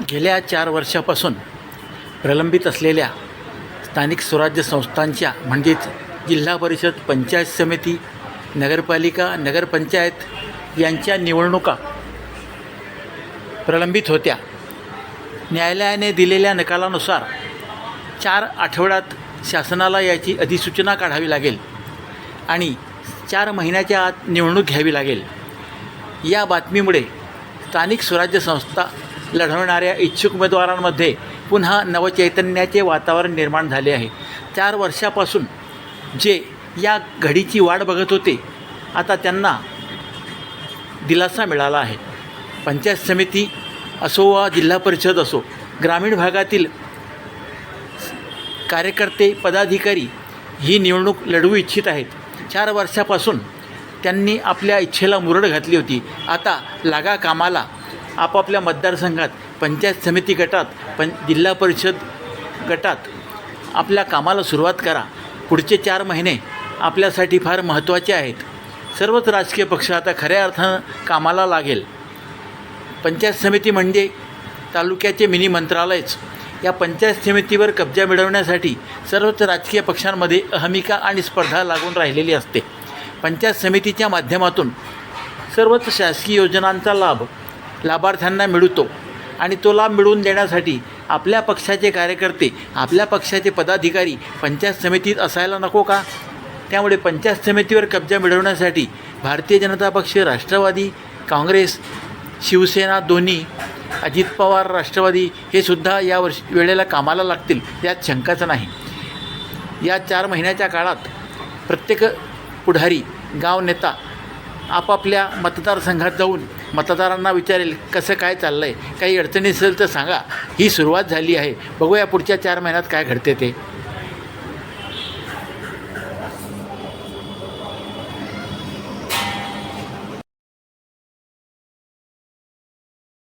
गेल्या चार वर्षापासून प्रलंबित असलेल्या स्थानिक स्वराज्य संस्थांच्या म्हणजेच जिल्हा परिषद पंचायत समिती नगरपालिका नगरपंचायत यांच्या निवडणुका प्रलंबित होत्या. न्यायालयाने दिलेल्या निकालानुसार चार आठवड्यात शासनाला याची अधिसूचना काढावी लागेल आणि चार महिन्याच्या आत निवडणूक घ्यावी लागेल. या बातमीमुळे स्थानिक स्वराज्य संस्था लढवणाऱ्या इच्छुक उमेदवारांमध्ये पुन्हा नवचैतन्याचे वातावरण निर्माण झाले आहे. चार वर्षापासून जे या घडीची वाट बघत होते आता त्यांना दिलासा मिळाला आहे. पंचायत समिती असो वा जिल्हा परिषद असो ग्रामीण भागातील कार्यकर्ते पदाधिकारी ही निवडणूक लढवू इच्छित आहेत. चार वर्षापासून त्यांनी आपल्या इच्छेला मुरड घातली होती. आता लागा कामाला आपापल्या मतदारसंघात पंचायत समिती गटात पं जिल्हा परिषद गटात आपल्या कामाला सुरुवात करा. पुढचे चार महिने आपल्यासाठी फार महत्त्वाचे आहेत. सर्वच राजकीय पक्ष आता खऱ्या अर्थानं कामाला लागेल. पंचायत समिती म्हणजे तालुक्याचे मिनी मंत्रालयच. या पंचायत समितीवर कब्जा मिळवण्यासाठी सर्वच राजकीय पक्षांमध्ये अहमिका आणि स्पर्धा लागून राहिलेली असते. पंचायत समितीच्या माध्यमातून सर्वच शासकीय योजनांचा लाभ लाभार्थ्यांना मिळतो. आणि तो लाभ मिळवून देण्यासाठी आपल्या पक्षाचे कार्यकर्ते आपल्या पक्षाचे पदाधिकारी पंचायत समितीत असायला नको का? त्यामुळे पंचायत समितीवर कब्जा मिळवण्यासाठी भारतीय जनता पक्ष राष्ट्रवादी काँग्रेस शिवसेना दोन्ही अजित पवार राष्ट्रवादी हे सुद्धा या वर्ष वेळेला कामाला लागतील यात शंकाचं नाही. या चार महिन्याच्या काळात प्रत्येक पुढारी गाव नेता आपापल्या मतदारसंघात जाऊन मतदारांना विचारेल कसं काय चाललं आहे काही अडचणी असेल तर सांगा. ही सुरुवात झाली आहे. बघूया पुढच्या चार महिन्यात काय घडते ते.